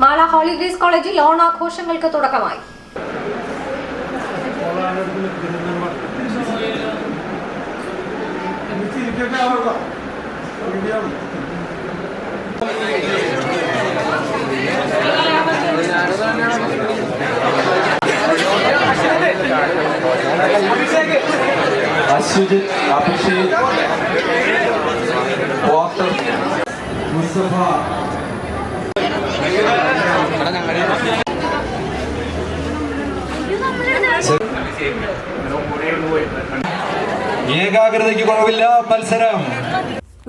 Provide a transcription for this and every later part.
മാള ഹോളിഗ്രേസ് കോളേജിൽ ഓണാഘോഷങ്ങൾക്ക് തുടക്കമായി. അശ്വജിത് അഭിഷേക് വാസർ മുസ്തഫ ഏകാഗ്രതയ്ക്ക് കുറവില്ല മത്സരം.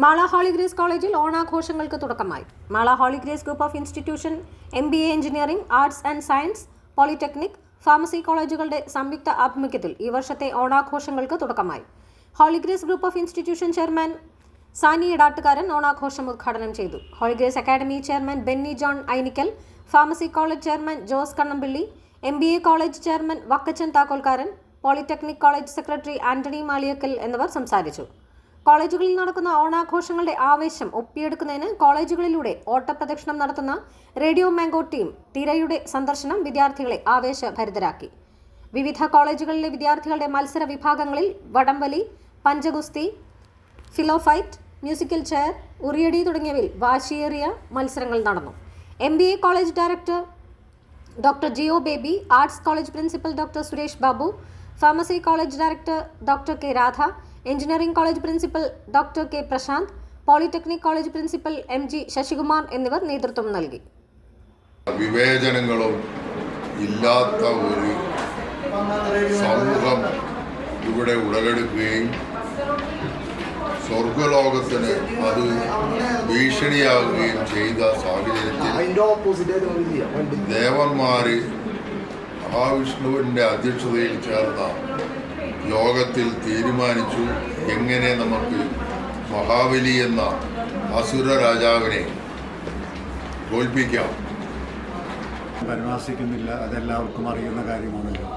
മാള ഹോളിഗ്രേസ് കോളേജിൽ ഓണാഘോഷങ്ങൾക്ക് തുടക്കമായി. Mala Holy Grace group of institution M B A engineering arts and science polytechnic pharmacy കോളേജുകളുടെ സംയുക്ത ആഭിമുഖ്യത്തിൽ ഈ വർഷത്തെ ഓണാഘോഷങ്ങൾക്ക് തുടക്കമായി. Holy Grace group of institution chairman Sani Edattukaran ഓണാഘോഷം ഉദ്ഘാടനം ചെയ്തു. Holy Grace academy chairman Benny John Ainikkal pharmacy college chairman Jose Kannampilly M B A college chairman Vakkachan Thakkolkaran polytechnic college secretary Antony Maliyakkal എന്നിവർ സംസാരിച്ചു. കോളേജുകളിൽ നടക്കുന്ന ഓണാഘോഷങ്ങളുടെ ആവേശം ഒപ്പിയെടുക്കുന്നതിന് കോളേജുകളിലൂടെ ഓട്ടപ്രദക്ഷിണം നടത്തുന്ന radio mango team തിരയുടെ സന്ദർശനം വിദ്യാർത്ഥികളെ ആവേശഭരിതരാക്കി. വിവിധ കോളേജുകളിലെ വിദ്യാർത്ഥികളുടെ മത്സര വിഭാഗങ്ങളിൽ വടംവലി പഞ്ചഗുസ്തി ഫിലോഫൈറ്റ് മ്യൂസിക്കൽ ചെയർ ഉറിയടി തുടങ്ങിയവയിൽ വാശിയേറിയ മത്സരങ്ങൾ നടന്നു. M college director doctor Jio Baby arts college principal doctor Suresh Babu pharmacy college director doctor K Radha engineering college principal doctor K Prashant polytechnic college principal M G Sasikumar എന്നിവർ നേതൃത്വം നൽകി. വിവേചനങ്ങളും ഇല്ലാത്ത ഒരു സമൂഹം ഇവിടെ ഉടലെടുക്കുകയും സ്വർഗലോകത്തിന് അത് ഭീഷണിയാകുകയും ചെയ്ത സാഹചര്യത്തിൽ അതിന്റെ ഓപ്പോസിറ്റ് ദേവന്മാര് മഹാവിഷ്ണുവിന്റെ അധ്യക്ഷതയിൽ ചേർന്ന യോഗത്തിൽ തീരുമാനിച്ചു എങ്ങനെ നമുക്ക് മഹാബലി എന്ന അസുര രാജാവിനെ തോൽപ്പിക്കാം. പരിഹാസിക്കുന്നില്ല അതെല്ലാവർക്കും അറിയുന്ന കാര്യമാണല്ലോ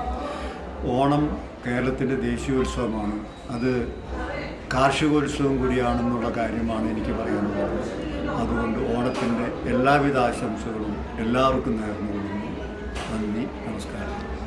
ഓണം കേരളത്തിന്റെ ദേശീയോത്സവമാണ്. അത് കാർഷികോത്സവം കൂടിയാണെന്നുള്ള കാര്യമാണ് എനിക്ക് പറയാനുള്ളത് അതുകൊണ്ട് ഓണത്തിന്റെ എല്ലാവിധ ആശംസകളും എല്ലാവർക്കും നേർന്നുകൊള്ളുന്നു. നന്ദി നമസ്കാരം.